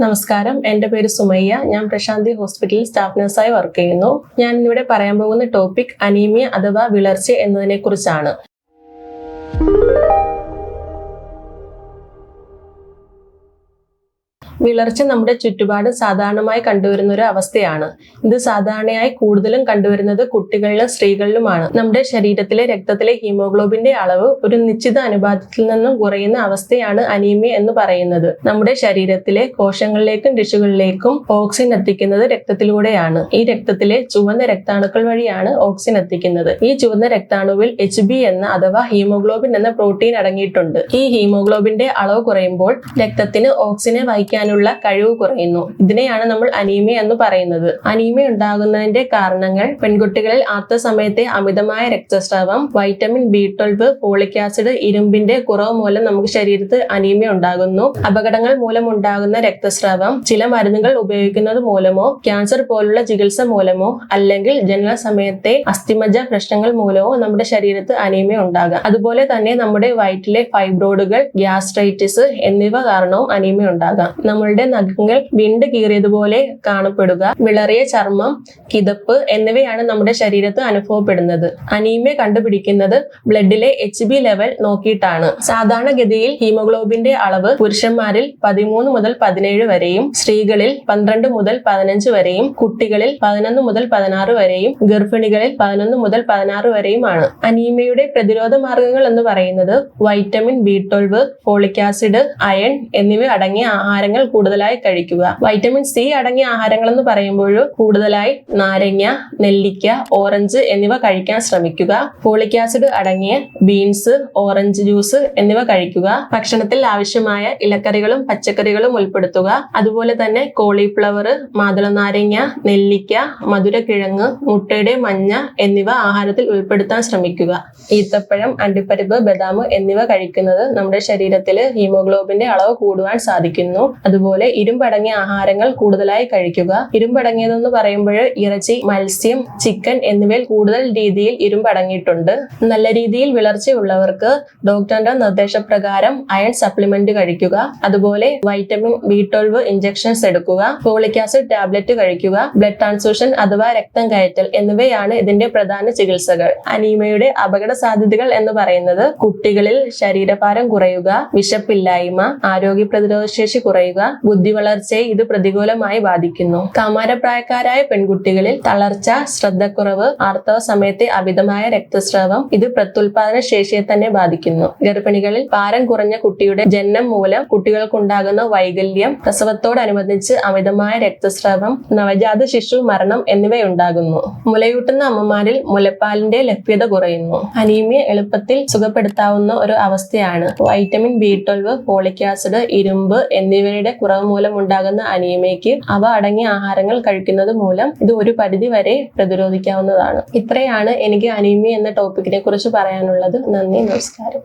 നമസ്കാരം. എന്റെ പേര് സുമയ്യ. ഞാൻ പ്രശാന്തി ഹോസ്പിറ്റലിൽ സ്റ്റാഫ് നഴ്സായി വർക്ക് ചെയ്യുന്നു. ഞാൻ ഇന്നിവിടെ പറയാൻ പോകുന്ന ടോപ്പിക് അനീമിയ അഥവാ വിളർച്ച എന്നതിനെ കുറിച്ചാണ് വിളർച്ച നമ്മുടെ ചുറ്റുപാട് സാധാരണമായി കണ്ടുവരുന്ന ഒരു അവസ്ഥയാണ്. ഇത് സാധാരണയായി കൂടുതലും കണ്ടുവരുന്നത് കുട്ടികളിലും സ്ത്രീകളിലുമാണ്. നമ്മുടെ ശരീരത്തിലെ രക്തത്തിലെ ഹീമോഗ്ലോബിന്റെ അളവ് ഒരു നിശ്ചിത അനുപാതത്തിൽ നിന്നും കുറയുന്ന അവസ്ഥയാണ് അനീമിയ എന്ന് പറയുന്നത്. നമ്മുടെ ശരീരത്തിലെ കോശങ്ങളിലേക്കും ടിഷ്യൂകളിലേക്കും ഓക്സിജൻ എത്തിക്കുന്നത് രക്തത്തിലൂടെയാണ്. ഈ രക്തത്തിലെ ചുവന്ന രക്താണുക്കൾ വഴിയാണ് ഓക്സിജൻ എത്തിക്കുന്നത്. ഈ ചുവന്ന രക്താണുവിൽ എച്ച് ബി എന്ന അഥവാ ഹീമോഗ്ലോബിൻ എന്ന പ്രോട്ടീൻ അടങ്ങിയിട്ടുണ്ട്. ഈ ഹീമോഗ്ലോബിന്റെ അളവ് കുറയുമ്പോൾ രക്തത്തിന് ഓക്സിജനെ വഹിക്കാനുള്ള കഴിവ് കുറയുന്നു. ഇതിനെയാണ് നമ്മൾ അനീമ എന്ന് പറയുന്നത്. അനീമ ഉണ്ടാകുന്നതിന്റെ കാരണങ്ങൾ പെൺകുട്ടികളിൽ ആർത്ത സമയത്തെ അമിതമായ രക്തസ്രാവം vitamin B twelve folic acid ഇരുമ്പിന്റെ കുറവ് മൂലം നമുക്ക് ശരീരത്തിൽ അനീമ ഉണ്ടാകുന്നു. അപകടങ്ങൾ മൂലം ഉണ്ടാകുന്ന രക്തസ്രാവം ചില മരുന്നുകൾ ഉപയോഗിക്കുന്നത് മൂലമോ ക്യാൻസർ പോലുള്ള ചികിത്സ മൂലമോ അല്ലെങ്കിൽ ജനന സമയത്തെ അസ്ഥിമജ പ്രശ്നങ്ങൾ മൂലമോ നമ്മുടെ ശരീരത്ത് അനീമ ഉണ്ടാകാം. അതുപോലെ തന്നെ നമ്മുടെ വയറ്റിലെ ഫൈബ്രോഡുകൾ ഗ്യാസ്ട്രൈറ്റിസ് എന്നിവ കാരണവും അനീമ ഉണ്ടാകാം. നമ്മളുടെ നഖങ്ങൾ വിണ്ട് കീറിയതുപോലെ കാണപ്പെടുക. വിളറിയ ചർമ്മം കിതപ്പ് എന്നിവയാണ് നമ്മുടെ ശരീരത്ത് അനുഭവപ്പെടുന്നത്. അനീമിയ കണ്ടുപിടിക്കുന്നത് ബ്ലഡിലെ എച്ച് ബി ലെവൽ നോക്കിയിട്ടാണ്. സാധാരണഗതിയിൽ ഹീമോഗ്ലോബിന്റെ അളവ് പുരുഷന്മാരിൽ പതിമൂന്ന് മുതൽ പതിനേഴ് വരെയും സ്ത്രീകളിൽ പന്ത്രണ്ട് മുതൽ പതിനഞ്ച് വരെയും കുട്ടികളിൽ പതിനൊന്ന് മുതൽ പതിനാറ് വരെയും ഗർഭിണികളിൽ പതിനൊന്ന് മുതൽ പതിനാറ് വരെയുമാണ്. അനീമിയയുടെ പ്രതിരോധ മാർഗങ്ങൾ എന്ന് പറയുന്നത് vitamin B twelve folic acid iron എന്നിവ അടങ്ങിയ ആഹാരങ്ങൾ കൂടുതലായി കഴിക്കുക. വൈറ്റമിൻ സി അടങ്ങിയ ആഹാരങ്ങൾ എന്ന് പറയുമ്പോൾ കൂടുതലായി നാരങ്ങ നെല്ലിക്ക ഓറഞ്ച് എന്നിവ കഴിക്കാൻ ശ്രമിക്കുക. ഫോളിക് ആസിഡ് അടങ്ങിയ ബീൻസ് ഓറഞ്ച് ജ്യൂസ് എന്നിവ കഴിക്കുക. ഭക്ഷണത്തിൽ ആവശ്യമായ ഇലക്കറികളും പച്ചക്കറികളും ഉൾപ്പെടുത്തുക. അതുപോലെ തന്നെ കോളിഫ്ലവർ മാതള നാരങ്ങ നെല്ലിക്ക മധുരക്കിഴങ്ങ് മുട്ടയുടെ മഞ്ഞ എന്നിവ ആഹാരത്തിൽ ഉൾപ്പെടുത്താൻ ശ്രമിക്കുക. ഈത്തപ്പഴം അണ്ടിപ്പരിപ്പ് ബദാം എന്നിവ കഴിക്കുന്നത് നമ്മുടെ ശരീരത്തിൽ ഹീമോഗ്ലോബിന്റെ അളവ് കൂടുവാൻ സാധിക്കുന്നു. അതുപോലെ ഇരുമ്പടങ്ങിയ ആഹാരങ്ങൾ കൂടുതലായി കഴിക്കുക. ഇരുമ്പടങ്ങിയതെന്ന് പറയുമ്പോൾ ഇറച്ചി മത്സ്യം ചിക്കൻ എന്നിവയിൽ കൂടുതൽ രീതിയിൽ ഇരുമ്പടങ്ങിയിട്ടുണ്ട്. നല്ല രീതിയിൽ വിളർച്ചയുള്ളവർക്ക് ഡോക്ടറിന്റെ നിർദ്ദേശപ്രകാരം അയൺ സപ്ലിമെന്റ് കഴിക്കുക. അതുപോലെ വൈറ്റമിൻ ബി ട്വൽവ് ഇഞ്ചക്ഷൻസ് എടുക്കുക. ഫോളിക് ആസിഡ് ടാബ്ലറ്റ് കഴിക്കുക. ബ്ലഡ് ട്രാൻസ്ഫ്യൂഷൻ അഥവാ രക്തം കയറ്റൽ എന്നിവയാണ് ഇതിന്റെ പ്രധാന ചികിത്സകൾ. അനീമയുടെ അപകട സാധ്യതകൾ എന്ന് പറയുന്നത് കുട്ടികളിൽ ശരീരഭാരം കുറയുക വിശപ്പില്ലായ്മ ആരോഗ്യ പ്രതിരോധ ശേഷി കുറയുക ബുദ്ധി വളർച്ചയെ ഇത് പ്രതികൂലമായി ബാധിക്കുന്നു. കൗമാരപ്രായക്കാരായ പെൺകുട്ടികളിൽ തളർച്ച ശ്രദ്ധക്കുറവ് ആർത്തവ സമയത്തെ അമിതമായ രക്തസ്രാവം ഇത് പ്രത്യുൽപാദന ശേഷിയെ തന്നെ ബാധിക്കുന്നു. ഗർഭിണികളിൽ ഭാരം കുറഞ്ഞ കുട്ടിയുടെ ജനനം മൂലം കുട്ടികൾക്കുണ്ടാകുന്ന വൈകല്യം പ്രസവത്തോടനുബന്ധിച്ച് അമിതമായ രക്തസ്രാവം നവജാത ശിശു മരണം എന്നിവയുണ്ടാകുന്നു. മുലയൂട്ടുന്ന അമ്മമാരിൽ മുലപ്പാലിന്റെ ലഭ്യത കുറയുന്നു. അനീമിയ എളുപ്പത്തിൽ സുഖപ്പെടുത്താവുന്ന ഒരു അവസ്ഥയാണ്. Vitamin B twelve folic acid ഇരുമ്പ് എന്നിവയുടെ കുറവ് മൂലം ഉണ്ടാകുന്ന അനീമയ്ക്ക് അവ അടങ്ങിയ ആഹാരങ്ങൾ കഴിക്കുന്നത് മൂലം ഇത് ഒരു പരിധി വരെ പ്രതിരോധിക്കാവുന്നതാണ്. ഇത്രയാണ് എനിക്ക് അനീമിയ എന്ന ടോപ്പിക്കിനെ കുറിച്ച് പറയാനുള്ളത്. നന്ദി നമസ്കാരം.